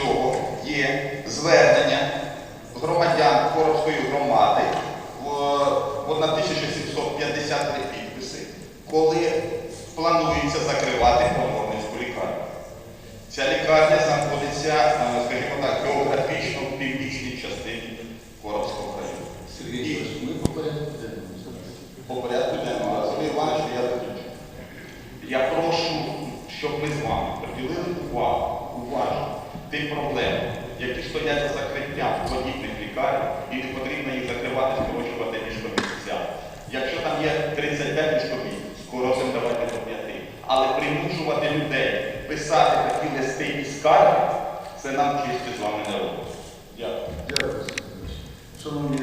цього є звернення громадян Коробської громади в 1753 підписи, коли планується закривати Поморницьку лікарню. Ця лікарня знаходиться, е, скажімо так, географічно в північній частині Коробського району. Сергій, ми по порядку. По порядку денному. Розумію, Іванович, я закінчу. Я прошу, щоб ми з вами приділили увагу уважно тим які стоять за закриттям подібних лікарень, і не потрібно їх закривати, скорочувати міжкомісця. Якщо там є 35 міжкомісць, скоротимо давайте до 5. Але примушувати людей писати такі листи і скарги, це нам чисті з вами не робить. Дякую. Дякую, Сергій Ігорович. Шановні